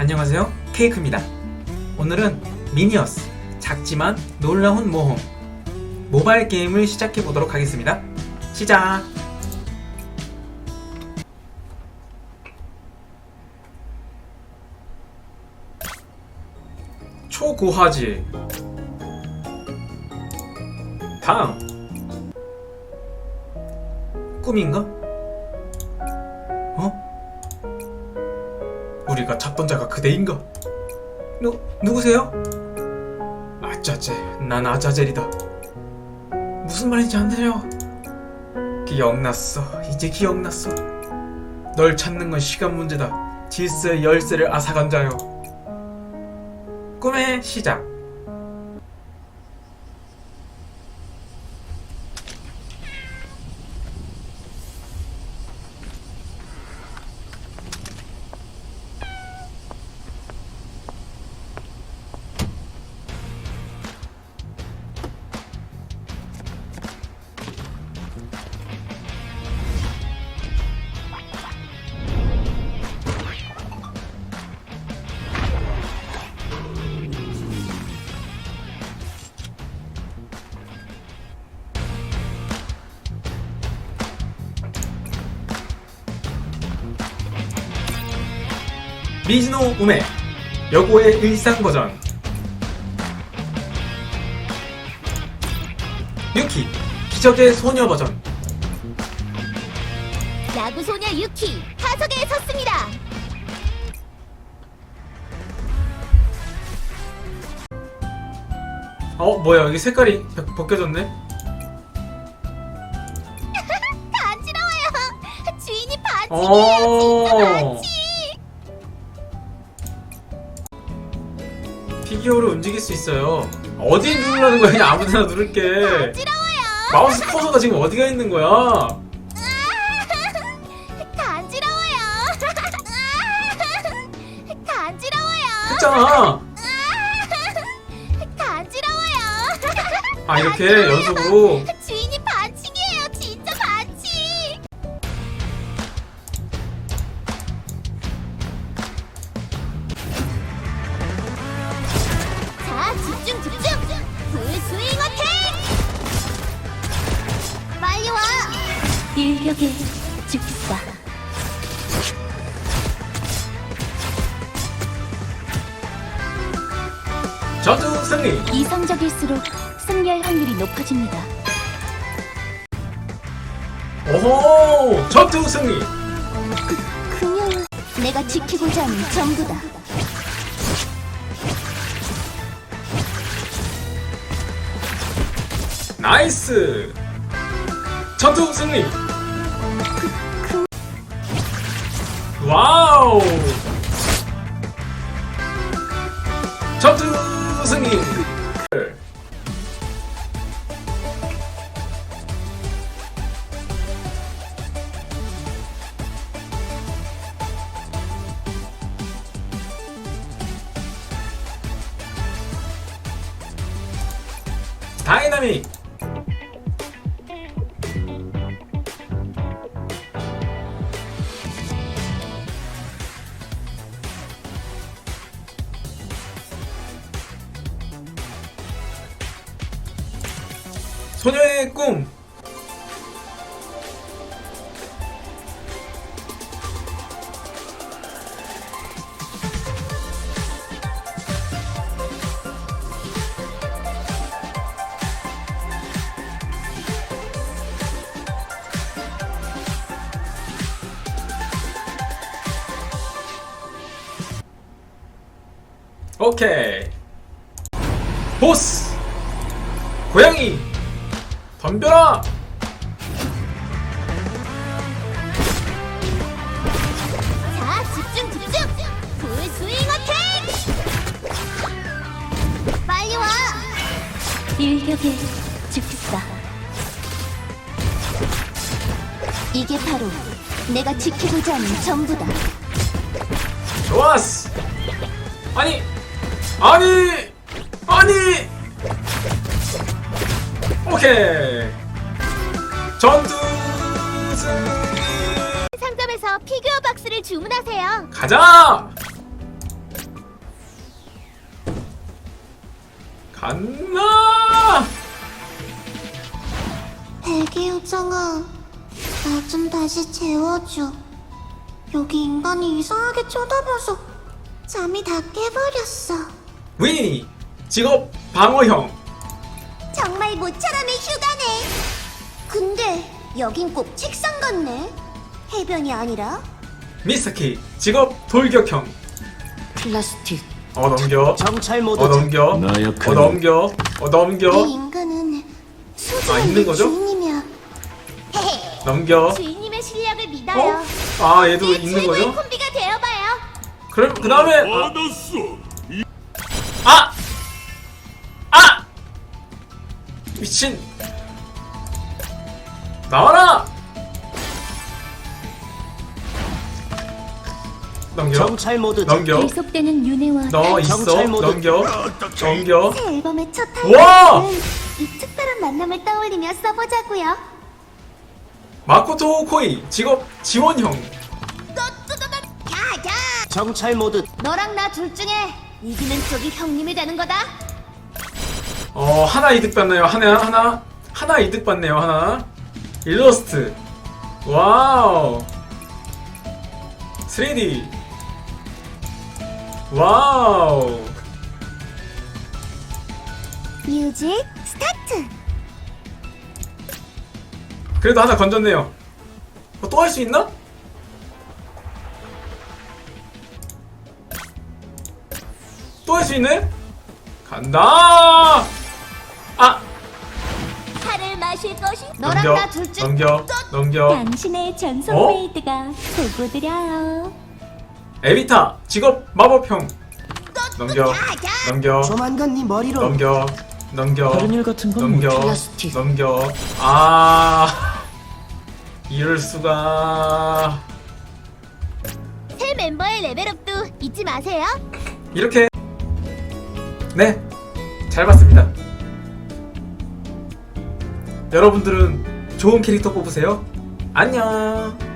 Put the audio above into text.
안녕하세요. 케이크입니다. 오늘은 미니어스 작지만 놀라운 모험 모바일 게임을 시작해 보도록 하겠습니다. 시작. 초고화질 다음 꿈인가? 우리가 찾던 자가 그대인가? 누, 누구세요? 아짜제, 난 아자젤이다. 무슨 말인지 안 들려. 기억났어. 이제 기억났어. 널 찾는 건 시간 문제다. 질서의 열쇠를 앗아간 자요. 꿈의 시작. 미즈노 우메 여고의 일상 버전 유키 기적의 소녀 버전 야구 소녀 유키 타석에 섰습니다. 어 뭐야 여기 색깔이 바- 벗겨졌네 간지러워요. 주인이 어. 반칙이에요. 진짜 피규어를 움직일 수 있어요 어디 누르라는 거야 그냥 아무데나 누를게 간지러워요. 마우스 커서가 지금 어디가 있는 거야 간지러워요. 간지러워요. 했잖아 간지러워요. 아 이렇게 연속으로 주 집중 집중. 풀스윙 어택. 빨리 와. 일격에 죽겠다. 전투 승리 이성적일수록 승리할 확률이 높아집니다. 오호 전투 승리 그녀 내가 지키고자 하는 전부다. 나이스! 전투 승리! 와우! 전투 승리! 다이나믹 소녀의 꿈. 오케이. 보스. 고양이 덤벼라 자, 집중 집중. 풀스윙 어택. 빨리 와. 일격에 죽겠다. 이게 바로 내가 지키고자 하는 전부다. 좋았어 아니 아니 아니 오케이 전투 상점에서 피규어 박스를 주문하세요. 가자 간다 대기 요정아, 나 좀 다시 재워줘. 여기 인간이 이상하게 쳐다봐서 잠이 다 깨버렸어. 위니 직업 방어형 정말 모처럼의 휴가네. 근데 여긴 꼭 책상 같네. 해변이 아니라. 미스키 직업 돌격형 플라스틱. 아, 어 넘겨 정찰 모드 어 넘겨 나 어 역할 넘겨 어 넘겨 이 인간은 아, 소중한 있는 내 거죠? 주인이며. 넘겨 주인님의 실력을 믿어요. 어? 아 얘도 이 있는 거죠? 콤비가 되어봐요. 그럼 그 다음에 받았어. 아! 아! 미친 나와라! 넘겨 정찰 모드 넘겨 계속되는 윤회와 너 있어 정찰 모드. 넘겨 넘겨 새 앨범의 첫 와! 타이틀은 이 특별한 만남을 떠올리며 써보자고요. 마코토 코이 직업 지원형! 정찰 모드 너랑 나 둘 중에 이기는 쪽이 형님이 되는 거다. 어 하나 이득 받나요 하나 하나 하나 이득 받네요 하나 일러스트 와우 3D 와우 뮤직 스타트. 그래도 하나 건졌네요 어, 또할 수 있나? 또 할 수 있네? 간다! 아! 차를 마실 것이 너랑 넘겨, 나둘 중. 넘겨, 넘겨. 당신의 전속 어? 메이드가 보고드려요. 에비타, 직업 마법형. 넘겨! 넘겨, 조만간 네 머리로 넘겨, 넘겨, 다른 일 같은 건 넘겨, 플라스틱. 넘겨. 아, 이럴 수가. 새 멤버의 레벨업도 잊지 마세요. 이렇게 네, 잘 봤습니다. 여러분들은 좋은 캐릭터 뽑으세요. 안녕.